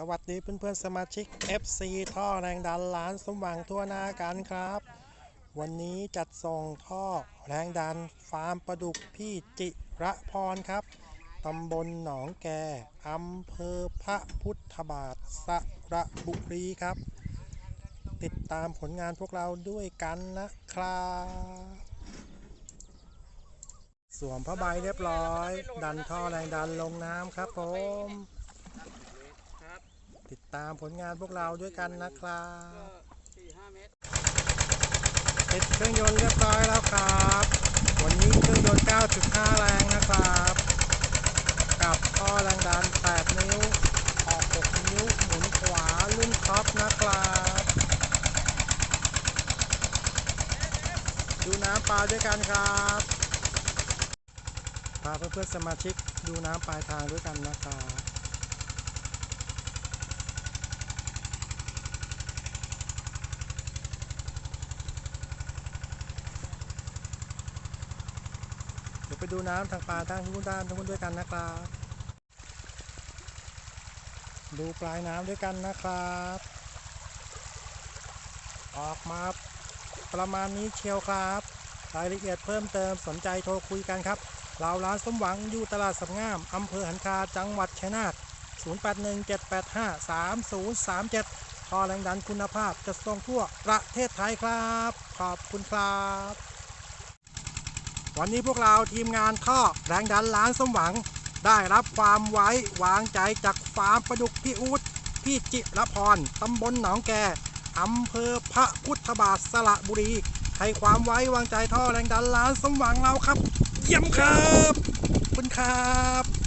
สวัสดีเพื่อนๆสมาชิก FC ท่อแรงดันล้านสมหวังทั่วหน้ากันครับ วันนี้จัดส่งท่อแรงดันฟาร์มประดุกพี่จิระพรครับตำบลหนองแกอำเภอพระพุทธบาทสระบุรีครับ ติดตามผลงานพวกเราด้วยกันนะครับสวมผ้าใบเรียบร้อย ดันท่อแรงดันลงน้ำครับผม ติดตามผลงานพวกเราด้วยกันนะครับก็สี่ห้าเมตรติดเครื่องยนต์เรียบร้อยแล้วครับ วันนี้เครื่องยนต์ 9.5 แรงนะครับ กับท่อแรงดัน 8 นิ้ว ออก 6 นิ้ว หมุนขวารุ่นท็อปนะครับดูน้ำปลาด้วยกันครับพาเพื่อนๆสมาชิกดูน้ำปลายทางด้วยกันนะครับ ยวไปดูน้ำทางปลาทางทุกด้านทุกคนด้วยกันนะครับดูปลายน้ำด้วยกันนะครับ ออกมาประมาณนี้เชียวครับ รายละเอียดเพิ่มเติมสนใจโทรคุยกันครับเราร้านสมหวังอยู่ตลาดสำงามอำเภอหันคาจังหวัดชัยนาท0817853037ท่อแรงดันคุณภาพจะส่งทั่วประเทศไทยครับ ขอบคุณครับ วันนี้พวกเราทีมงานท่อแรงดันล้านสมหวัง ได้รับความไว้วางใจจากฟาร์มประดุกพี่อูดพี่จิรพรตำบลหนองแกอำเภอพระพุทธบาทสระบุรี ให้ความไว้วางใจท่อแรงดันล้านสมหวังเราครับ เยี่ยมครับคุณครับ